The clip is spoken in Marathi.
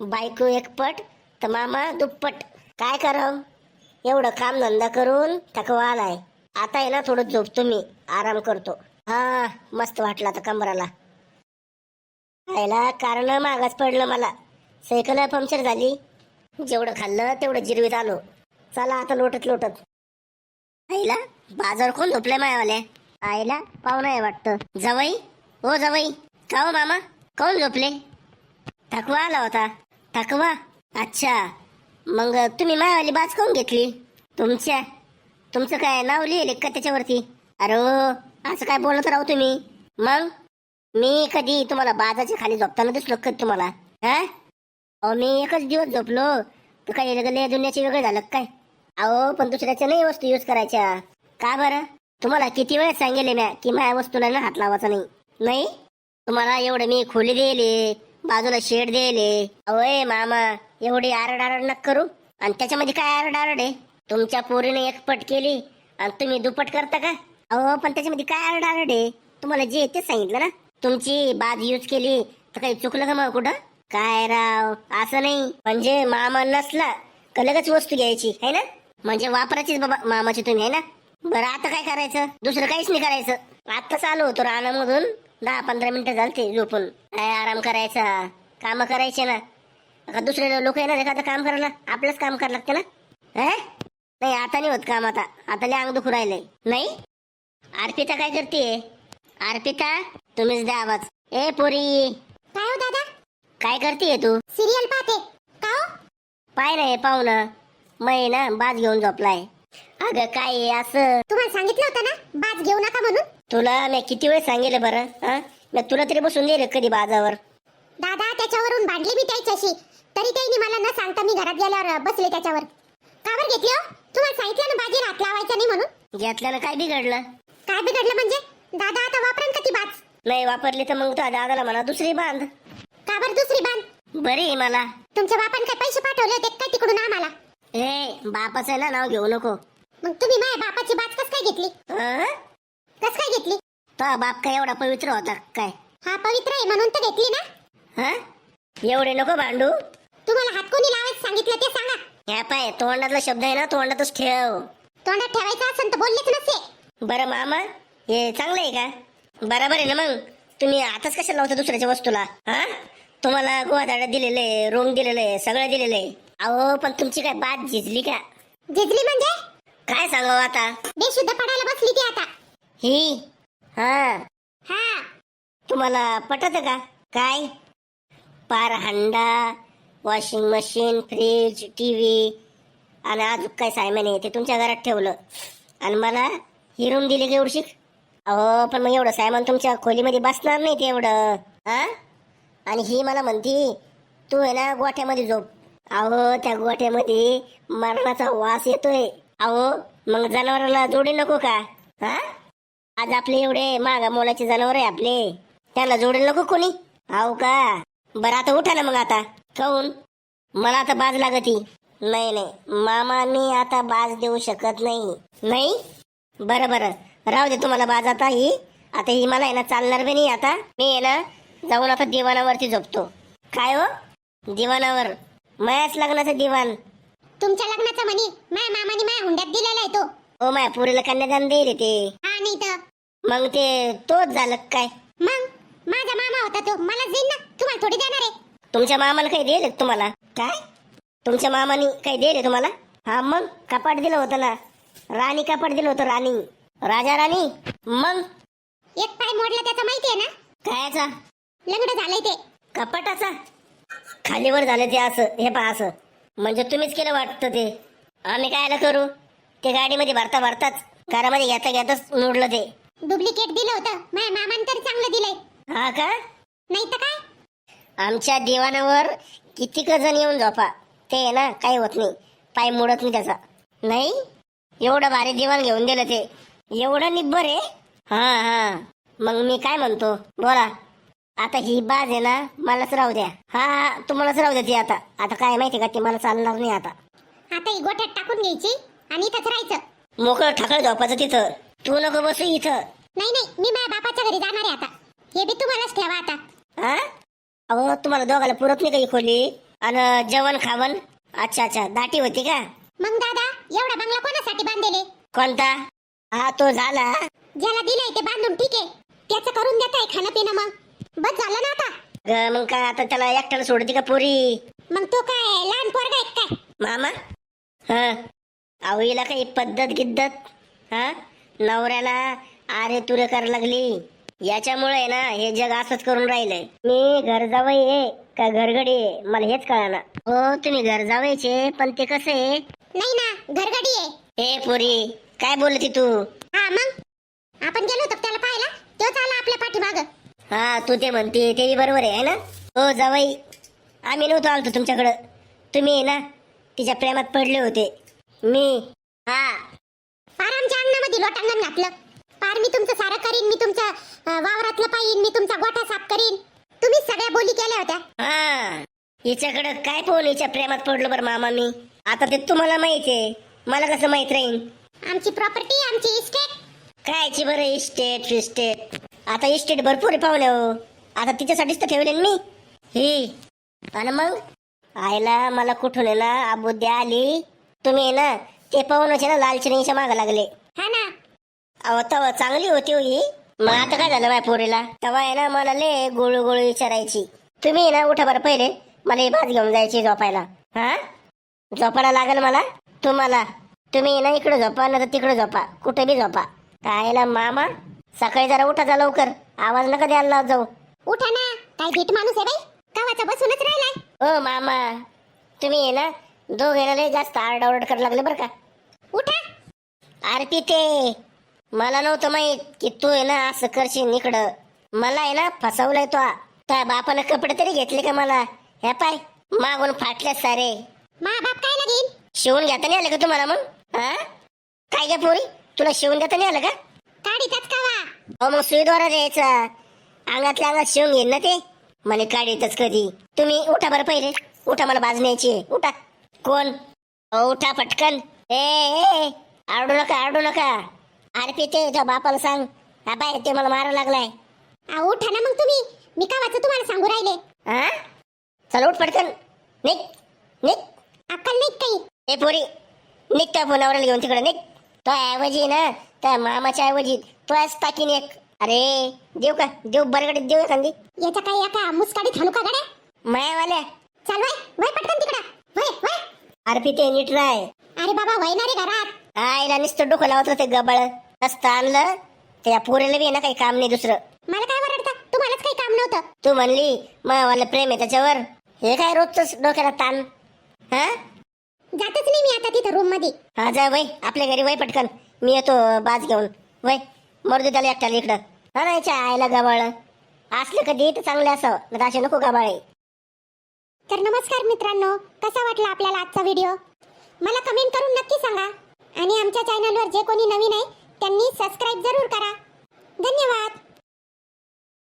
बायको एकपट तर मामा दुप्पट. काय करावं? एवढं काम धंदा करून थकवा आलाय. आता आहे ना थोडं झोपतो मी आराम करतो. हा मस्त वाटलं आता कंबराला खायला कारण मागाच पडलं मला. सायकल पंक्चर झाली. जेवढं खाल्लं तेवढं जिरवीत आलो. चला आता लोटत लोटत. आईला बाजार कोण झोपले मायावाल्या? आईला पाहुणा आहे वाटतं. जवई? हो जवई. का हो मामा? कोण झोपले? थकवा आला होता. थकवा अच्छा. मग तुम्ही मायावाली बाज काऊन घेतली? तुमच्या तुमचं काय नाव लिहिले का त्याच्यावरती? अरे हो, असं काय बोलत राहू तुम्ही? मग? मी कधी तुम्हाला बाजाच्या खाली झोपताना दिसलो कधी तुम्हाला? हा? अहो मी एकच दिवस झोपलो. तर काय लगले दुनियाचे वेगळं झालं काय? अहो पण दुसऱ्याच्या नाही वस्तू यूज करायच्या. का बरं? तुम्हाला किती वेळ सांगेल म्या की माझ्या वस्तूला ना हात लावायचा नाही? नाही? तुम्हाला एवढं मी खोली दिली बाजूला शेड दिले अवय मामा एवढी आरड आरड नक करू. आणि त्याच्यामध्ये काय आरड आरड आहे? तुमच्या पोरीने एक पट केली आणि तुम्ही दुप्पट करता का? अहो पण त्याच्यामध्ये काय आरड आरड आहे? तुम्हाला जे ते तेच सांगितलं ना? तुमची बाज यूज केली तर काही चुकलं का मग कुठं? काय राव असं नाही. म्हणजे मामा नसला का लगेच वस्तू घ्यायची है ना? म्हणजे वापरायचीच बाबा मामाची तुम्ही है ना? बरं आता काय करायचं? दुसरं काहीच नाही करायचं. आत्ताच चालू होतो रानामधून. दहा पंधरा मिनिटं झालते झोपून. काय आराम करायचा? काम करायचे ना. दुसरे लोक येणार एखादं काम करायला. आपलंच काम करायला लागतं ना. हे? नाही आता नाही होत काम आता. आता लय अंग दुखू राहिलंय. नाही? अर्पिता काय करते? अर्पिता तुम्हीच द्या आवाज. ए पोरी. काय हो दादा? काय करते तू? सिरियल पाहते. का हो? पाय नाही पाहुणं मै ना. बाज घेऊन झोपलाय. अगं काय आहे असं? तुम्हाला सांगितलं होतं ना बाज घेऊ नका म्हणून? तुला मी किती वेळ सांगितलं बरं हा? मी तुला तरी बसून दिले कधी बाजावर. दादा त्याच्यावरून भांडली मी त्याच्याशी. तरी त्यांनी मला न सांगता मी घरात गेल्यावर बसले त्याच्यावर. का बरं घेतली हो? तुम्हाला सांगितलं ना बाजी हात लावायचा नाही म्हणून? घेतल्यानं काय बिघडलं? काय बिघडलं म्हणजे? दादा आता वापरण का ती बाज? नाही वापरली तर मग दादाला म्हणा दुसरी बांध. का बरं दुसरी बांध? बरी मला. तुमच्या बापाने काय पैसे पाठवले होते काय तिकडून आम्हाला? ए बापाचं ना नाव घेऊ नको. मग तुम्ही माझ्या बापाची बाज कस काय घेतली? कस काय घेतली? तो बाप काय एवढा पवित्र होता काय? हा पवित्र आहे म्हणून तर घेतली ना. हा? एवढे नको भांडू. तुम्हाला हात कोणी लावायचं सांगितलं ते सांगा. ह्या पाय तोंडातला शब्द आहे ना तोंडातच ठेव. तोंडात ठेवायचं असेल तर बोललेच नसते बरं मामा हे चांगलं आहे का? बरोबर आहे ना मग? तुम्ही आताच कशाला लावता दुसऱ्याच्या वस्तूला? हा? तुम्हाला गोवादाडा दिलेलं आहे रोंग दिलेलं आहे सगळं दिलेलं. आहे अहो पण तुमची काय बात झिजली का? झिजली म्हणजे? काय सांगावं आता? बेशुद्ध पडायला बसली ती आता. ही? हा. हा. तुम्हाला पटत का? काय? पार हंडा वॉशिंग मशीन फ्रीज टीव्ही आणि अजून काय सायमान आहे ते तुमच्या घरात ठेवलं. आणि मला ही रूम दिली की एवढी अहो पण मग एवढं सायमान तुमच्या खोलीमध्ये बसणार नाही ते एवढं. हा? आणि ही मला म्हणती तू आहे ना गोठ्यामध्ये झोप. अहो त्या गोठ्यामध्ये मरणाचा वास येतोय. अहो मग जनावराला जोडी नको का? हा? आज आपले एवढे मागा मोलाचे जनावर आहे आपले. त्याला जोडेल नको कोणी. हो का? बरं आता उठा ना मग आता. काऊन? मला आता बाज लागती. नाही नाही. मामा मी आता बाज देऊ शकत नाही. नाही? बरं बरं. राहू दे तुम्हाला बाज आता ही. आता ही मला आहे ना चालणार बी नाही आता. मी आहे ना जाऊन आता दिवाणावरती झोपतो. काय हो? दिवाणावर. मायाच लग्नाचं दिवाण. तुमच्या लग्नाचा म्हणी. माया मामाने माया हुंड्यात दिलेला आहे तो. ओ माया पुरीला कन्यादान देईल ते. हा नाही तर मग ते तोच झालं काय? मग? माझा मामा होता तो. मला देईन ना. तुम्हाला थोडी देणार आहे. तुमच्या मामाला काही दिले तुम्हाला? काय? तुमच्या मामाने काही दिले तुम्हाला? हा मग? कपाट दिलं होतं ना. राणी कपाट दिलं होतं राणी. राजा राणी. मग? एक पाय मोडला त्याचा माहिती आहे ना? कायचा? लग्न झालंय ते. कपाटाचा? खालीवर झालं ते असं. हे पहा असं. म्हणजे तुम्हीच केलं वाटतं ते. आम्ही कायला करू? ते गाडीमध्ये भरता भरताच घरामध्ये घेता घेताच मोडलं ते. डुप्लिकेट दिलं होतं. माझ्या मामाने तरी चांगलं दिलंय. हा का? नाही तर काय? आमच्या दिवाणावर किती जण येऊन झोपा. ते आहे ना काही होत नाही. पाय मोडत नाही त्याचा. नाही? एवढं भारी दिवाण घेऊन दिलं ते. एवढं निब्बर आहे? हा हा. मग मी काय म्हणतो? बोला. आता ही बाज आहे ना मलाच राहू द्या. हा हा. तुम्हालाच राहू द्या ती आता. आता काय माहिती का ती मला चालणार नाही आता. आता ही गोठ्यात टाकून घ्यायची. आणि इथंच राहायचं. मोकळं ठाकळ झोपायचं तिथं. तू नको बसू इथं. नाही नाही मी माझ्या बापाच्या घरी जाणार आहे आता. हे बी तुम्हालाच ठेवा आता. हा? अहो तुम्हाला दोघाला पुरत नाही का ही खोली? आणि जेवण खावण? अच्छा अच्छा दाटी होती का? मग दादा एवढा बंगला कोणासाठी बांधलेले? कोणता? हा तो झाला. ज्याला दिलंय ते बांधून ठीक आहे. त्याचं करून देताय खाणं पिणं मग. बस झालं ना आता. ग, मग काय आता त्याला एकट्याला सोडती का पोरी? मग तो काय लहान पोरगा आहे काय? मामा? हा. आवईला काही पद्धत गिद्दत हा? नवऱ्याला आरे तुरे करायला लागली. याच्यामुळे ना हे जग असंच करून राहिलंय. मी घर जावई आहे का घरगडी आहे? मला हेच कळना. हो तुम्ही घर जावायचे पण ते कसं आहे? नाही ना घरगडी आहे. हे पोरी काय बोलती तू? हा मग? आपण गेलो होतो त्याला पाहायला? तोच आला आपल्या पाठीमाग. हा तू ते म्हणते ते बरोबर आहे है ना? हो जावई आम्ही नव्हतो आलतो तुमच्याकडं. तुम्ही ना तिच्या प्रेमात पडले होते. मी. हा. पार आमच्या अंगणामध्ये लोटांगण घातलं. पार मी तुमचं सारं करीन मी तुमच्या अं, वावरातलं पाहिन मी तुमचा गोठा साफ करीन. तुम्ही सगळ्या बोली केल्या होत्या. हा. हिच्याकडं काय पाहून हिच्या प्रेमात पडलो बरं मामा मी. आता ते तुम्हाला माहिती आहे. मला कसं माहीत राहील आमची प्रॉपर्टी आमची इस्टेट कायची बरं इस्टेट फिस्टेट आता इस्टेट भरपूर आहे पाहुणे हो. आता तिच्यासाठीच तर ठेवले मी. ही. आणि मग? आईला मला कुठून आहे ना अबुद्ध्या आली. तुम्ही आहे ना ते पाहूनच आहे ना लालचिनीच्या मागं लागले. हा ना. अहो तवा चांगली होती हो ही. मग आता काय झालं माझ्या पोरीला? तेव्हा आहे ना मला लय गोळू गोळू विचारायची. तुम्ही आहे ना उठा बरं पहिले. मला ही भात घेऊन जायची झोपायला. हा? झोपायला लागेल मला? तुम्हाला? तुम्ही आहे ना इकडे झोपा नाही तर तिकडे झोपा. कुठे बी झोपा. कायला मामा? सकाळी जरा उठा जा लवकर. आवाज नका द्यायला लावत जाऊ. उठा ना. काय भीट माणूस आहे बाई. गावाचा बसूनच राहिलाय. हो मामा. तुम्ही आहे ना दोघे लय जास्त आरडाओरड करायला लागले बरं का. उठा. आरती ते मला नव्हतं माहीत की तू आहे ना असं करशील इकडं. मला आहे ना फसवलंय तो. त्या बापानं कपडे तरी घेतले का मला? हे पाय मागून फाटले सारे. मा बाप काय लागेल शिवून घेता नाही आलं का तुम्हाला मग? हा? काय गे पोरी तुला शिवून देता नाही आलं का? काढीतच कावा हो मग सुईद्वारा द्यायचा अंगातल्या अंगात शिवून घेईन ना ते. म्हणे काढीतच कधी. तुम्ही उठा बरं पहिले. उठा मला बाज न्यायची. आहे. उठा. कोण अहो, उठा पटकन. ए आरडू नका आरडू नका. अरे पिते तुझ्या बापाला सांग. हा बाय ते मला मारा लागलाय. उठा ना मग तुम्ही. मी कावाचं तुम्हाला सांगू राहिले. हा चल उठ पटकन. निघ निघ. अक्कल नाही काही? ए पोरी निघ त्या फोनावर घेऊन तिकडे निघ. तो ऐवजी ना त्या मामाच्या ऐवजी. तो आहेस टाकीन एक. अरे देऊ का? देऊ बरगडीत देऊ एखादी. याच्या काही एका मुसकाडीत का गड्या? मायावाल्या. चल वय वय पटकन तिकडं. वय वय अरे पिते नीट राय. अरे बाबा वय ना रे घरात आईला नुसतं डोकं लावत होते गबाळ. असतं आणलं. त्या पोरीला बी ना काही काम नाही दुसरं. मला काय वरडतं? तुम्हालाच काही काम नव्हतं. तू म्हणली मला प्रेम आहे त्याच्यावर. हे काय रोजच डोक्याला ताण? हा? जातच नाही मी आता तिथं रूममध्ये हा जा वय आपल्या घरी वय पटकन. मी येतो बाज घेऊन. वय मर्दू त्याला एकट्याला इकडं. हा ना याच्या आईला गबाळ. असलं कधी तर चांगले असावं. नाही तर असे नको गबाळे तर नमस्कार मित्रांनो कसा वाटला आपल्याला आजचा व्हिडिओ मला कमेंट करून नक्की सांगा. आणि आमच्या चॅनलवर जे कोणी नवीन आहे त्यांनी सबस्क्राईब जरूर करा. धन्यवाद!